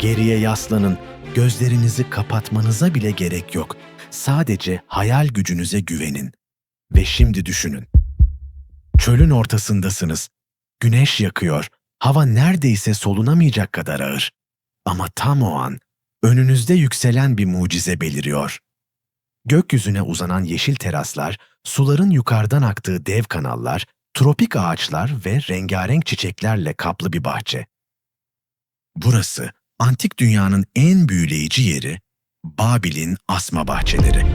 Geriye yaslanın, gözlerinizi kapatmanıza bile gerek yok. Sadece hayal gücünüze güvenin. Ve şimdi düşünün. Çölün ortasındasınız. Güneş yakıyor. Hava neredeyse solunamayacak kadar ağır. Ama tam o an önünüzde yükselen bir mucize beliriyor. Gökyüzüne uzanan yeşil teraslar, suların yukarıdan aktığı dev kanallar, tropik ağaçlar ve rengarenk çiçeklerle kaplı bir bahçe. Burası antik dünyanın en büyüleyici yeri Babil'in asma bahçeleri.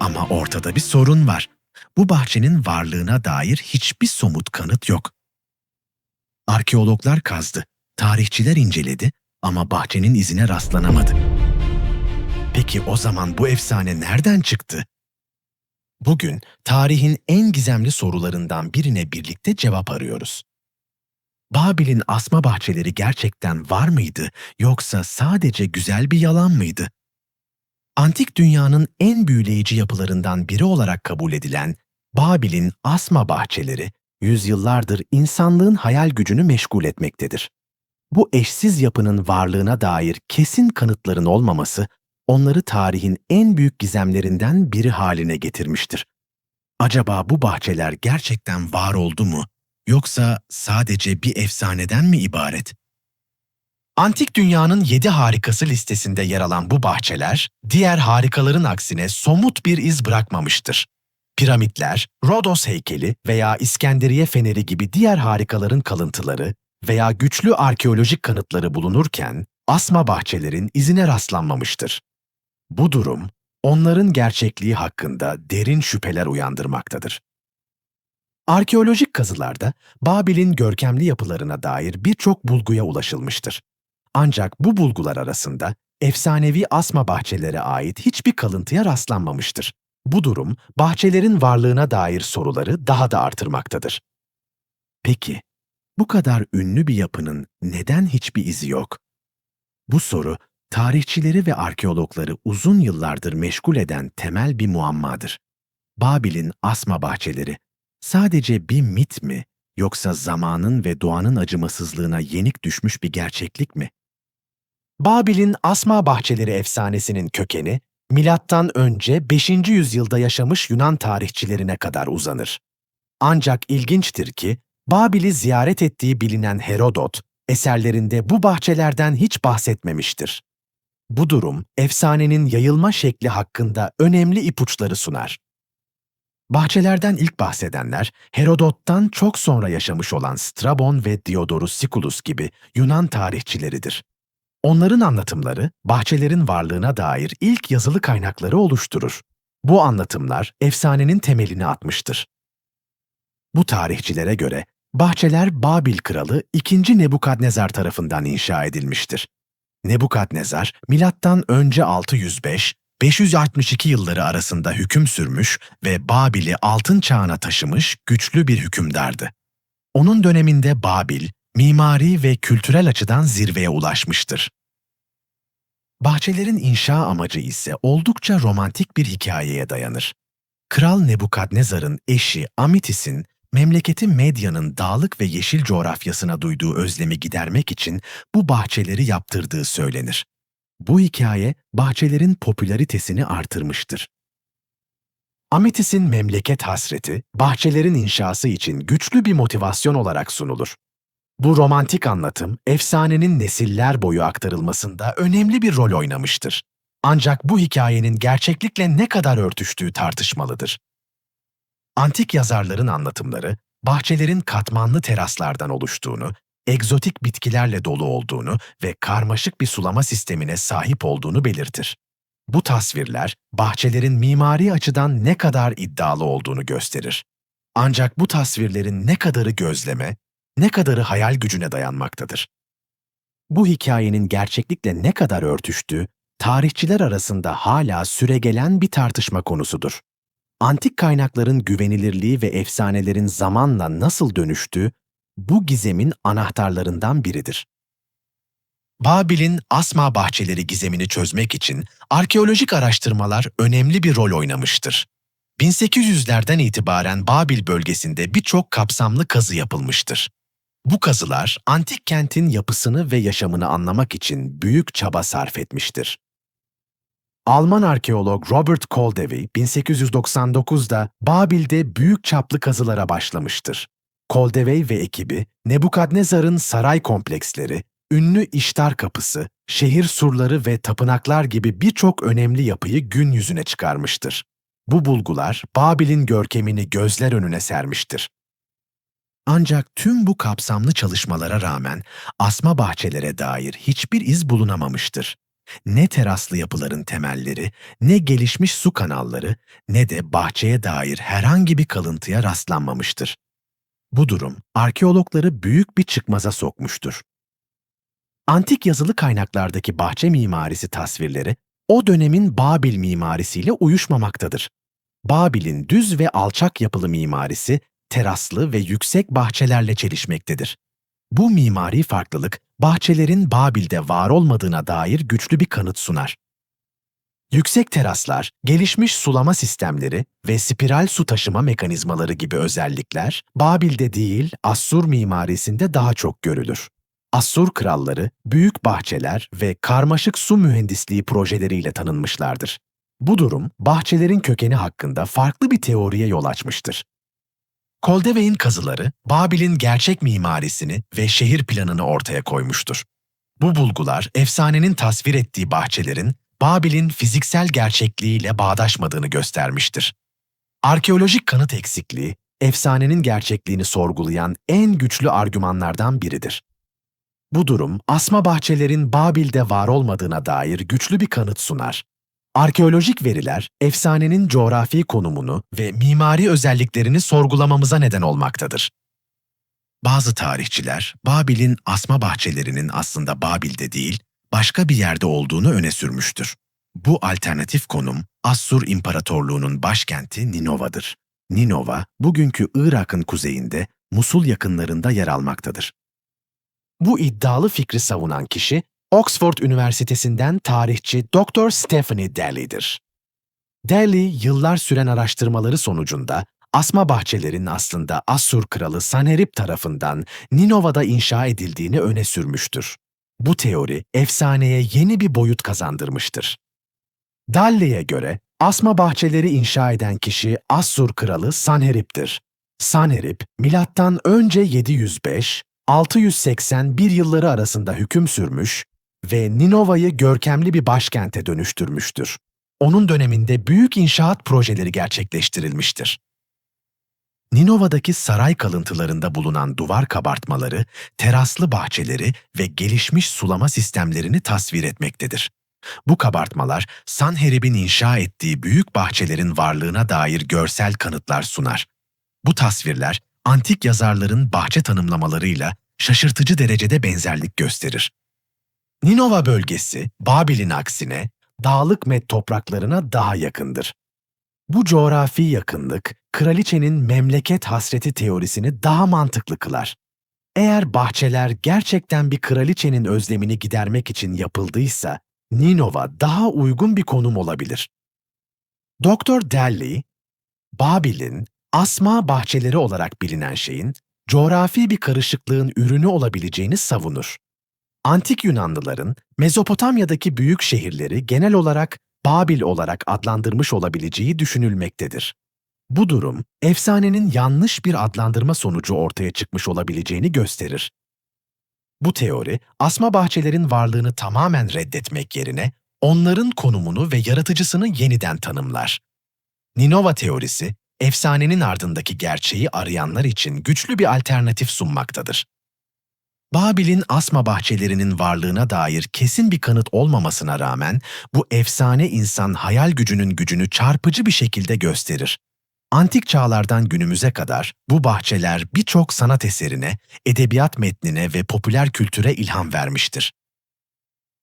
Ama ortada bir sorun var. Bu bahçenin varlığına dair hiçbir somut kanıt yok. Arkeologlar kazdı, tarihçiler inceledi ama bahçenin izine rastlanamadı. Peki o zaman bu efsane nereden çıktı? Bugün tarihin en gizemli sorularından birine birlikte cevap arıyoruz. Babil'in asma bahçeleri gerçekten var mıydı yoksa sadece güzel bir yalan mıydı? Antik dünyanın en büyüleyici yapılarından biri olarak kabul edilen Babil'in asma bahçeleri, yüzyıllardır insanlığın hayal gücünü meşgul etmektedir. Bu eşsiz yapının varlığına dair kesin kanıtların olmaması, onları tarihin en büyük gizemlerinden biri haline getirmiştir. Acaba bu bahçeler gerçekten var oldu mu yoksa sadece bir efsaneden mi ibaret? Antik dünyanın yedi harikası listesinde yer alan bu bahçeler, diğer harikaların aksine somut bir iz bırakmamıştır. Piramitler, Rodos heykeli veya İskenderiye feneri gibi diğer harikaların kalıntıları veya güçlü arkeolojik kanıtları bulunurken, asma bahçelerin izine rastlanmamıştır. Bu durum, onların gerçekliği hakkında derin şüpheler uyandırmaktadır. Arkeolojik kazılarda Babil'in görkemli yapılarına dair birçok bulguya ulaşılmıştır. Ancak bu bulgular arasında efsanevi asma bahçelere ait hiçbir kalıntıya rastlanmamıştır. Bu durum bahçelerin varlığına dair soruları daha da artırmaktadır. Peki, bu kadar ünlü bir yapının neden hiçbir izi yok? Bu soru tarihçileri ve arkeologları uzun yıllardır meşgul eden temel bir muammadır. Babil'in asma bahçeleri sadece bir mit mi yoksa zamanın ve doğanın acımasızlığına yenik düşmüş bir gerçeklik mi? Babil'in asma bahçeleri efsanesinin kökeni milattan önce 5. yüzyılda yaşamış Yunan tarihçilerine kadar uzanır. Ancak ilginçtir ki Babil'i ziyaret ettiği bilinen Herodot eserlerinde bu bahçelerden hiç bahsetmemiştir. Bu durum efsanenin yayılma şekli hakkında önemli ipuçları sunar. Bahçelerden ilk bahsedenler Herodot'tan çok sonra yaşamış olan Strabon ve Diodorus Siculus gibi Yunan tarihçileridir. Onların anlatımları bahçelerin varlığına dair ilk yazılı kaynakları oluşturur. Bu anlatımlar efsanenin temelini atmıştır. Bu tarihçilere göre bahçeler Babil kralı 2. Nebukadnezar tarafından inşa edilmiştir. Nebukadnezar milattan önce 605 562 yılları arasında hüküm sürmüş ve Babil'i altın çağına taşımış güçlü bir hükümdardı. Onun döneminde Babil, mimari ve kültürel açıdan zirveye ulaşmıştır. Bahçelerin inşa amacı ise oldukça romantik bir hikayeye dayanır. Kral Nebukadnezar'ın eşi Amitis'in memleketi Medya'nın dağlık ve yeşil coğrafyasına duyduğu özlemi gidermek için bu bahçeleri yaptırdığı söylenir. Bu hikaye bahçelerin popülaritesini artırmıştır. Amitis'in memleket hasreti, bahçelerin inşası için güçlü bir motivasyon olarak sunulur. Bu romantik anlatım, efsanenin nesiller boyu aktarılmasında önemli bir rol oynamıştır. Ancak bu hikayenin gerçeklikle ne kadar örtüştüğü tartışmalıdır. Antik yazarların anlatımları, bahçelerin katmanlı teraslardan oluştuğunu, egzotik bitkilerle dolu olduğunu ve karmaşık bir sulama sistemine sahip olduğunu belirtir. Bu tasvirler, bahçelerin mimari açıdan ne kadar iddialı olduğunu gösterir. Ancak bu tasvirlerin ne kadarı gözleme, ne kadarı hayal gücüne dayanmaktadır. Bu hikayenin gerçeklikle ne kadar örtüştüğü, tarihçiler arasında hala süregelen bir tartışma konusudur. Antik kaynakların güvenilirliği ve efsanelerin zamanla nasıl dönüştüğü, bu gizemin anahtarlarından biridir. Babil'in asma bahçeleri gizemini çözmek için arkeolojik araştırmalar önemli bir rol oynamıştır. 1800'lerden itibaren Babil bölgesinde birçok kapsamlı kazı yapılmıştır. Bu kazılar antik kentin yapısını ve yaşamını anlamak için büyük çaba sarf etmiştir. Alman arkeolog Robert Koldewey 1899'da Babil'de büyük çaplı kazılara başlamıştır. Koldewey ve ekibi Nebukadnezar'ın saray kompleksleri, ünlü İştar Kapısı, şehir surları ve tapınaklar gibi birçok önemli yapıyı gün yüzüne çıkarmıştır. Bu bulgular Babil'in görkemini gözler önüne sermiştir. Ancak tüm bu kapsamlı çalışmalara rağmen asma bahçelere dair hiçbir iz bulunamamıştır. Ne teraslı yapıların temelleri, ne gelişmiş su kanalları, ne de bahçeye dair herhangi bir kalıntıya rastlanmamıştır. Bu durum arkeologları büyük bir çıkmaza sokmuştur. Antik yazılı kaynaklardaki bahçe mimarisi tasvirleri o dönemin Babil mimarisiyle uyuşmamaktadır. Babil'in düz ve alçak yapılı mimarisi teraslı ve yüksek bahçelerle çelişmektedir. Bu mimari farklılık bahçelerin Babil'de var olmadığına dair güçlü bir kanıt sunar. Yüksek teraslar, gelişmiş sulama sistemleri ve spiral su taşıma mekanizmaları gibi özellikler Babil'de değil Assur mimarisinde daha çok görülür. Assur kralları büyük bahçeler ve karmaşık su mühendisliği projeleriyle tanınmışlardır. Bu durum bahçelerin kökeni hakkında farklı bir teoriye yol açmıştır. Koldewey'in kazıları Babil'in gerçek mimarisini ve şehir planını ortaya koymuştur. Bu bulgular efsanenin tasvir ettiği bahçelerin Babil'in fiziksel gerçekliğiyle bağdaşmadığını göstermiştir. Arkeolojik kanıt eksikliği, efsanenin gerçekliğini sorgulayan en güçlü argümanlardan biridir. Bu durum, asma bahçelerin Babil'de var olmadığına dair güçlü bir kanıt sunar. Arkeolojik veriler, efsanenin coğrafi konumunu ve mimari özelliklerini sorgulamamıza neden olmaktadır. Bazı tarihçiler, Babil'in asma bahçelerinin aslında Babil'de değil, başka bir yerde olduğunu öne sürmüştür. Bu alternatif konum, Assur İmparatorluğu'nun başkenti Ninova'dır. Ninova, bugünkü Irak'ın kuzeyinde, Musul yakınlarında yer almaktadır. Bu iddialı fikri savunan kişi, Oxford Üniversitesi'nden tarihçi Dr. Stephanie Daly'dir. Daly, yıllar süren araştırmaları sonucunda asma bahçelerin aslında Assur kralı Sanherib tarafından Ninova'da inşa edildiğini öne sürmüştür. Bu teori efsaneye yeni bir boyut kazandırmıştır. Dalle'ye göre asma bahçeleri inşa eden kişi Assur kralı Sanherib'dir. Sanherib, milattan önce 705 681 yılları arasında hüküm sürmüş ve Ninova'yı görkemli bir başkente dönüştürmüştür. Onun döneminde büyük inşaat projeleri gerçekleştirilmiştir. Ninova'daki saray kalıntılarında bulunan duvar kabartmaları, teraslı bahçeleri ve gelişmiş sulama sistemlerini tasvir etmektedir. Bu kabartmalar, Sanherib'in inşa ettiği büyük bahçelerin varlığına dair görsel kanıtlar sunar. Bu tasvirler, antik yazarların bahçe tanımlamalarıyla şaşırtıcı derecede benzerlik gösterir. Ninova bölgesi, Babil'in aksine dağlık met topraklarına daha yakındır. Bu coğrafi yakınlık, kraliçenin memleket hasreti teorisini daha mantıklı kılar. Eğer bahçeler gerçekten bir kraliçenin özlemini gidermek için yapıldıysa, Ninova daha uygun bir konum olabilir. Doktor Daly, Babil'in asma bahçeleri olarak bilinen şeyin coğrafi bir karışıklığın ürünü olabileceğini savunur. Antik Yunanlıların Mezopotamya'daki büyük şehirleri genel olarak Babil olarak adlandırmış olabileceği düşünülmektedir. Bu durum, efsanenin yanlış bir adlandırma sonucu ortaya çıkmış olabileceğini gösterir. Bu teori, asma bahçelerin varlığını tamamen reddetmek yerine onların konumunu ve yaratıcısını yeniden tanımlar. Ninova teorisi, efsanenin ardındaki gerçeği arayanlar için güçlü bir alternatif sunmaktadır. Babil'in asma bahçelerinin varlığına dair kesin bir kanıt olmamasına rağmen bu efsane insan hayal gücünün gücünü çarpıcı bir şekilde gösterir. Antik çağlardan günümüze kadar bu bahçeler birçok sanat eserine, edebiyat metnine ve popüler kültüre ilham vermiştir.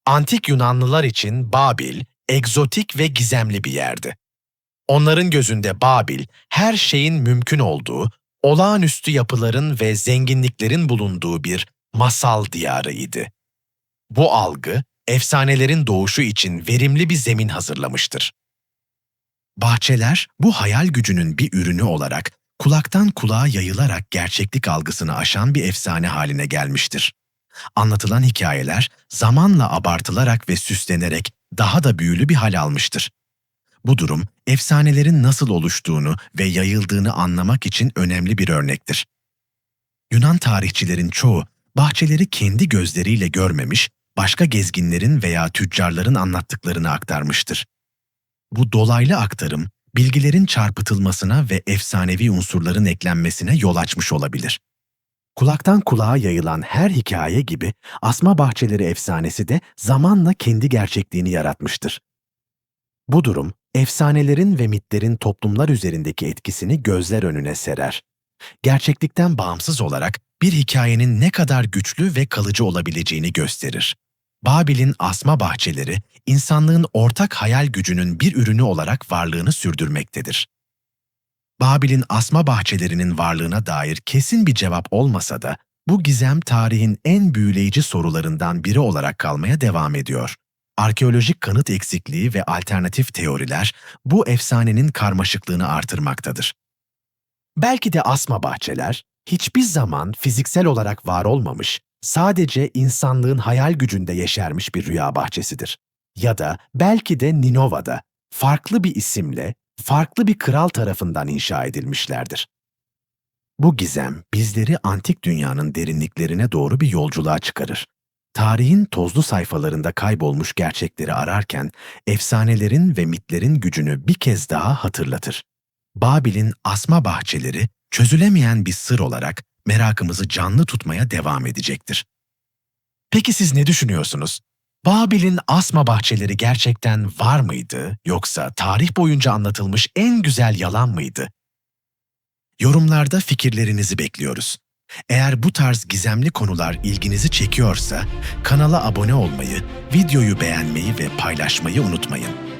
Antik Yunanlılar için Babil, egzotik ve gizemli bir yerdi. Onların gözünde Babil, her şeyin mümkün olduğu, olağanüstü yapıların ve zenginliklerin bulunduğu bir masal diyarıydı. Bu algı, efsanelerin doğuşu için verimli bir zemin hazırlamıştır. Bahçeler, bu hayal gücünün bir ürünü olarak kulaktan kulağa yayılarak gerçeklik algısını aşan bir efsane haline gelmiştir. Anlatılan hikayeler zamanla abartılarak ve süslenerek daha da büyülü bir hal almıştır. Bu durum efsanelerin nasıl oluştuğunu ve yayıldığını anlamak için önemli bir örnektir. Yunan tarihçilerin çoğu bahçeleri kendi gözleriyle görmemiş, başka gezginlerin veya tüccarların anlattıklarını aktarmıştır. Bu dolaylı aktarım, bilgilerin çarpıtılmasına ve efsanevi unsurların eklenmesine yol açmış olabilir. Kulaktan kulağa yayılan her hikaye gibi asma bahçeleri efsanesi de zamanla kendi gerçekliğini yaratmıştır. Bu durum, efsanelerin ve mitlerin toplumlar üzerindeki etkisini gözler önüne serer. Gerçeklikten bağımsız olarak bir hikayenin ne kadar güçlü ve kalıcı olabileceğini gösterir. Babil'in asma bahçeleri, insanlığın ortak hayal gücünün bir ürünü olarak varlığını sürdürmektedir. Babil'in asma bahçelerinin varlığına dair kesin bir cevap olmasa da, bu gizem tarihin en büyüleyici sorularından biri olarak kalmaya devam ediyor. Arkeolojik kanıt eksikliği ve alternatif teoriler bu efsanenin karmaşıklığını artırmaktadır. Belki de asma bahçeler hiçbir zaman fiziksel olarak var olmamış, sadece insanlığın hayal gücünde yeşermiş bir rüya bahçesidir. Ya da belki de Ninova'da farklı bir isimle, farklı bir kral tarafından inşa edilmişlerdir. Bu gizem bizleri antik dünyanın derinliklerine doğru bir yolculuğa çıkarır. Tarihin tozlu sayfalarında kaybolmuş gerçekleri ararken efsanelerin ve mitlerin gücünü bir kez daha hatırlatır. Babil'in asma bahçeleri çözülemeyen bir sır olarak merakımızı canlı tutmaya devam edecektir. Peki siz ne düşünüyorsunuz? Babil'in asma bahçeleri gerçekten var mıydı yoksa tarih boyunca anlatılmış en güzel yalan mıydı? Yorumlarda fikirlerinizi bekliyoruz. Eğer bu tarz gizemli konular ilginizi çekiyorsa kanala abone olmayı, videoyu beğenmeyi ve paylaşmayı unutmayın.